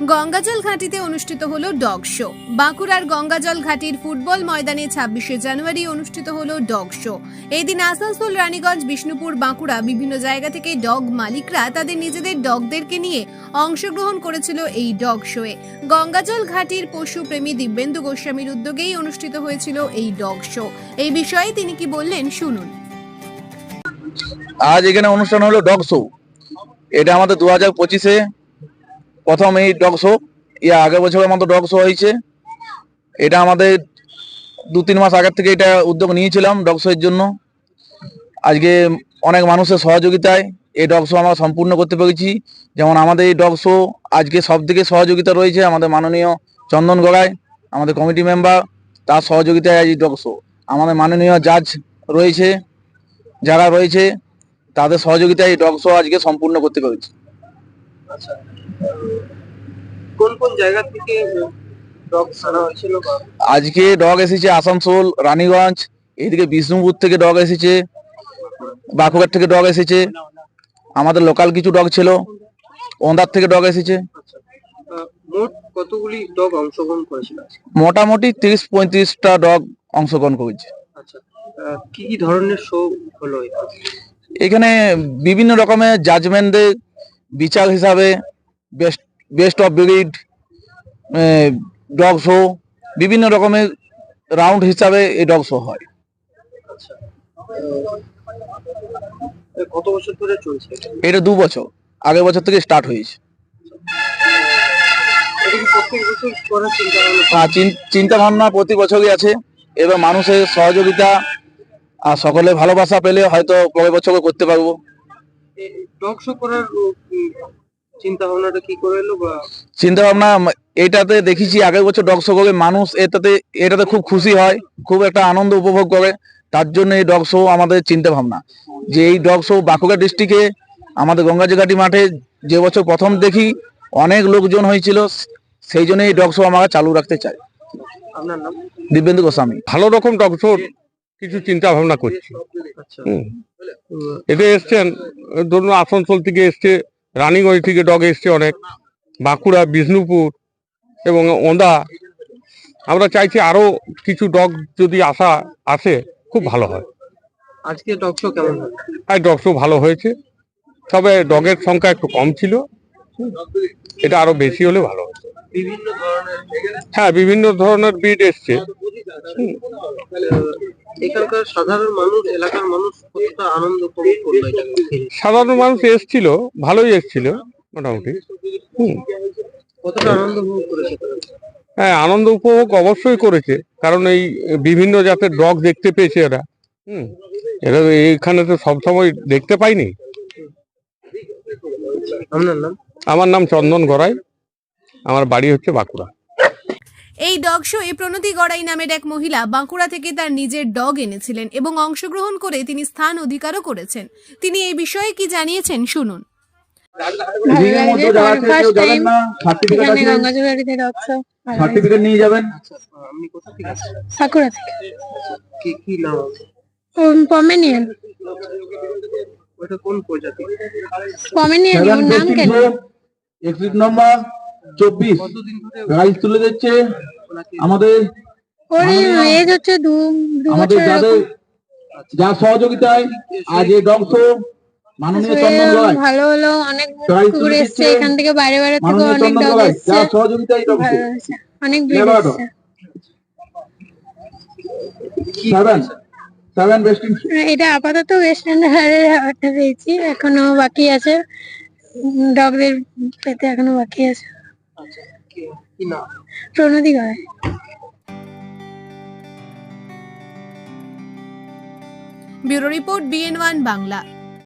গঙ্গাজল ঘাটিতে অনুষ্ঠিত হল dog show. বাঁকুড়ার গঙ্গাজল ঘাটির ফুটবল ময়দানে ছাব্বিশে জানুয়ারি অনুষ্ঠিত হল ডগ শো। এই দিন আসানসোল, রানীগঞ্জ, বিষ্ণুপুর, বাঁকুড়া বিভিন্ন জায়গা থেকে ডগ মালিকরা তাদের নিজেদের ডগদেরকে নিয়ে অংশগ্রহণ করেছিল এই ডগ শোয়ে গঙ্গাজল ঘাটির পশুপ্রেমী দিব্যেন্দু গোস্বামীর উদ্যোগেই অনুষ্ঠিত হয়েছিল এই ডগ শো। এই বিষয়ে তিনি কি বললেন, শুনুন। আজ এখানে অনুষ্ঠান হলো ডগ শো। এটা আমাদের দু হাজার পঁচিশে প্রথম এই ডগ শো ইয়া আগের বছরের মতো ডগ শো হয়েছে। এটা আমাদের দু তিন মাস আগের থেকে এটা উদ্যোগ নিয়েছিলাম ডগ শো এর জন্য। আজকে অনেক মানুষের সহযোগিতায় এই ডগ শো আমরা সম্পূর্ণ করতে পেরেছি। যেমন আমাদের এই ডগ শো আজকে সব থেকে সহযোগিতা রয়েছে আমাদের মাননীয় চন্দন গড়াই, আমাদের কমিটি মেম্বার তার সহযোগিতায় আজ এই ডগ শো আমাদের মাননীয় জাজ রয়েছে, যারা রয়েছে, তাদের সহযোগিতায় এই ডগ শো আজকে সম্পূর্ণ করতে পেরেছি। আচ্ছা। কোন কোন জায়গা থেকে ডগ সারা হয়েছিল আজকে ডগ এসেছে আসানসোল রানীগঞ্জ এইদিকে বিষ্ণুপুর থেকে ডগ এসেছে বাঁকুড়ার থেকে ডগ এসেছে আমাদের লোকাল কিছু ডগ ছিল ওন্দার থেকে ডগ এসেছে। আচ্ছা। মোট কতগুলি ডগ অংশগ্রহণ করেছিল মোটামুটি তিরিশ পঁয়ত্রিশটা ডগ অংশগ্রহণ করেছে। আচ্ছা। কি কি ধরনের শো হলো এখানে? বিভিন্ন রকমের জাজমেন্টদের বিচার হিসাবে best best of breed dog show বিভিন্ন রকমের রাউন্ড হিসাবে এই ডগ শো হয়। আচ্ছা। কত বছর ধরে চলছে? এটা? দু বছর। আগের বছর থেকে স্টার্ট হয়েছে। করার চিন্তা ভাবনা? চিন্তা ভাবনা প্রতি বছরই আছে। এবার মানুষের সহযোগিতা আর সকলে ভালোবাসা পেলে হয়তো পরের বছরও করতে পারব। ডগ শো করার চিন্তা ভাবনাটা কি করে এলো বা? চিন্তা ভাবনা এইটাতে দেখেছি আগের বছর ডগ শো করে মানুষ এটাতে এটাতে খুব খুশি হয় খুব একটা আনন্দ উপভোগ করে তার জন্য এই ডগ শো আমাদের চিন্তা ভাবনা যে এই ডগ শো বাঁকুড়া ডিস্ট্রিক্টে আমাদের গঙ্গাজিঘাটি মাঠে যে বছর প্রথম দেখি অনেক লোকজন হয়েছিল সেই জন্য এই ডগ শো আমরা চালু রাখতে চাই দিব্যেন্দু গোস্বামী। ভালো রকম ডগশোর কিছু চিন্তা ভাবনা করছি। আচ্ছা। এতে এসছেন ধরুন আসানসোল থেকে এসছে রানীগঞ্জ থেকে ডগ এসছে অনেক বাঁকুড়া বিষ্ণুপুর এবং ওন্দা আমরা চাইছি আরও কিছু ডগ যদি আসা আসে খুব ভালো হয়। আজকে ডগ শো কেমন ডগ শো ভালো হয়েছে। তবে ডগের সংখ্যা একটু কম ছিল। এটা আরও বেশি হলে ভালো হতো। হ্যাঁ বিভিন্ন ধরনের বিড এসছে। আহ, এখানকার সাধারণ মানুষ এলাকার মানুষ কতটা আনন্দ উপভোগ করল এটা সাধারণ মানুষ এসছিল ভালোই এসছিল মোটামুটি। হুম। কতটা আনন্দ উপভোগ করেছে তারা? হ্যাঁ আনন্দ উপভোগ অবশ্যই করেছে কারণ এই বিভিন্ন জাতের ডগ দেখতে পেয়েছে এরা। হুম। এরা তো এইখানে তো সবসময় দেখতে পাইনি। আপনার নাম? আমার নাম চন্দন গড়াই আমার বাড়ি হচ্ছে বাঁকুড়া। এই ডগ শোয়ে প্রণতি গড়াই নামের এক মহিলা বাঁকুড়া থেকে তার নিজের ডগ এনেছিলেন এবং অংশগ্রহণ করে তিনি স্থান অধিকারও করেছেন। তিনি এই বিষয়ে কি জানিয়েছেন শুনুন। এখানে সার্টিফিকেট নিয়ে যাবেন আচ্ছা আপনি কোথা থেকে আসছেন সাকুরা থেকে। কি কি নাম? পমেনিয়ান। ওটা কোন প্রজাতি? পমেনিয়ান নাম কেন? এক্সিট নম্বর চব্বিশ। প্রাইজ তুলে দিচ্ছে আমাদের ওর এজ হচ্ছে দু দু আমাদের যাদের যা সহযোগিতায় আজ এই ডগ শো মাননীয় চন্দন গড়াই ভালো হলো অনেক প্রাইজ কুকুর তুলে এখান থেকে বাইরে বাইরে থেকে অনেক ডগ সহযোগিতায় ডগ শো ভালো অনেক। সেভেন সেভেন বেস্টিং এটা আপাতত ওয়েস্টার্ন হারের পেয়েছি এখনও বাকি আছে। ডগদের পেতে এখনও বাকি আছে। আচ্ছা কি- নাম প্রণতি গড়াই ব্যুরো রিপোর্ট বাংলা।